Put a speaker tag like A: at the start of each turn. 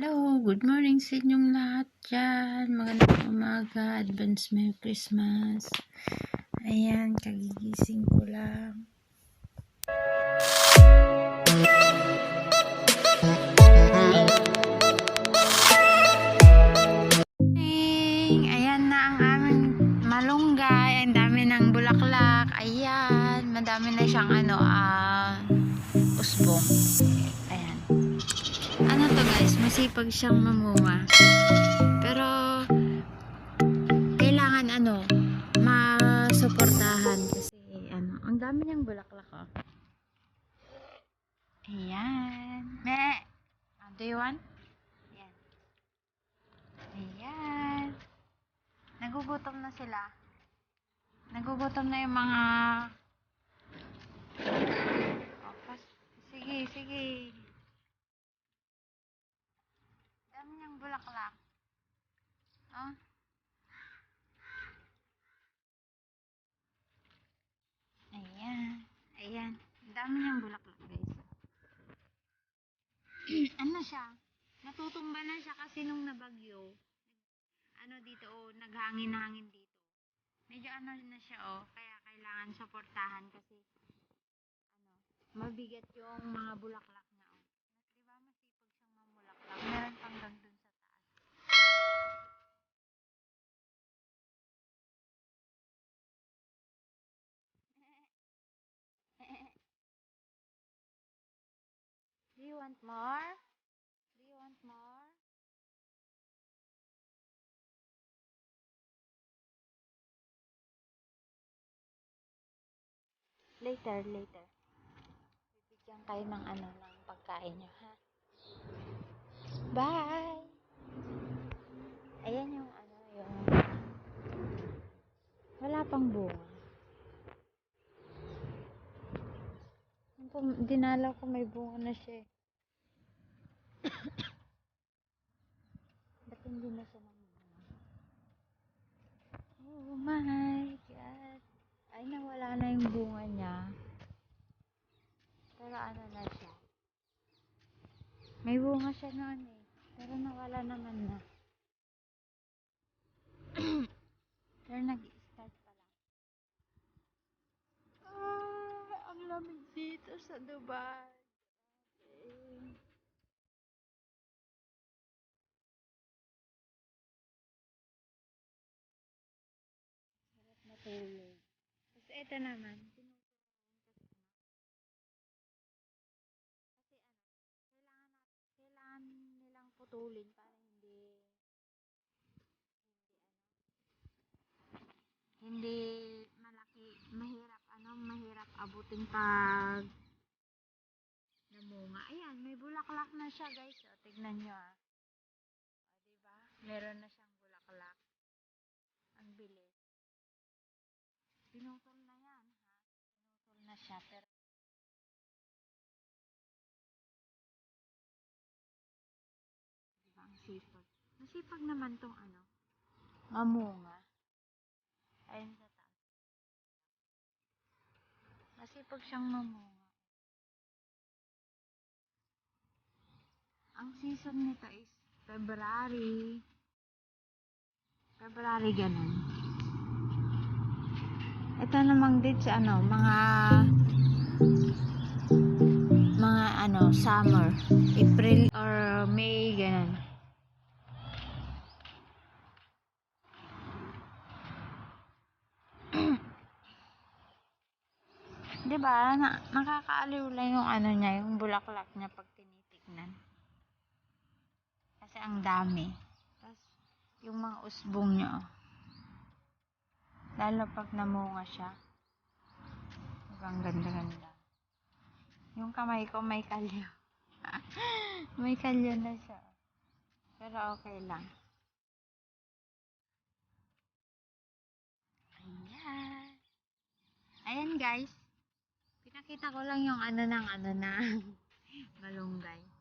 A: Hello, good morning sa inyong lahat dyan. Magandang umaga, advance Merry Christmas. Ayan, kagigising ko lang. Ayan na ang aming malunggay. Ang dami ng bulaklak. Ayan, madami na siyang ano, ah, usbong. Ayan. Ano to guys, masipag siyang mamuha. Pero, kailangan ano, masuportahan kasi ano, ang dami niyang bulaklak oh. Ayan. Me! Ah, do you want? Ayan. Ayan. Nagugutom na sila. Nagugutom na yung mga... Oh, sige, sige. Dami niyang bulaklak. Oh. Ayan. Ayan. Dami niyang bulaklak, guys. ano siya? Natutumba na siya kasi nung nabagyo. Ano dito, oh, naghangin-hangin dito. Medyo ano na siya, oh. Kaya kailangan suportahan kasi ano, mabigat yung mga bulaklak niya, oh. Di ba masipag siyang mamulaklak? Meron pang dun want more? Do you want more? Later, later. Bibigyan kayo ng ano, ng pagkain nyo, ha? Bye! Ayan yung ano, yung... Wala pang bunga. Dinalaw ko may bunga na siya eh. Hindi na siya bunga? Oh my God! Ay, nawala na yung bunga niya. Pero ano na siya. May bunga siya noon eh. Pero nawala naman na. Pero nag-start pa lang. Ah, ang lamig dito sa Dubai. Matulog. Tapos ito naman, ano. Ano, putulin para hindi, hindi malaki, mahirap, ano, mahirap abutin pag namunga. Ayan, may bulaklak na siya guys. O, tignan nyo ah. O, diba? Meron na siyang Pinutol na yan, ha? Pinutol na siya, pero diba, ang sipag. Masipag naman tong ano, mamunga. Ayun sa taas. Masipag siyang mamunga. Ang season nito is February. February ganun. Ito namang date sa ano, mga mga ano, summer, April or May ganun. Di ba? Na, nakakaaliw lang yung ano niya, yung bulaklak niya pag tinitignan. Kasi ang dami. Tapos, yung mga usbong niya, oh. Lalo pag namunga siya. Ang ganda-ganda. Yung kamay ko may kalyo. may kalyo na siya. Pero okay lang. Ayan. Ayan guys. Pinakita ko lang yung ano ng ano na malunggay.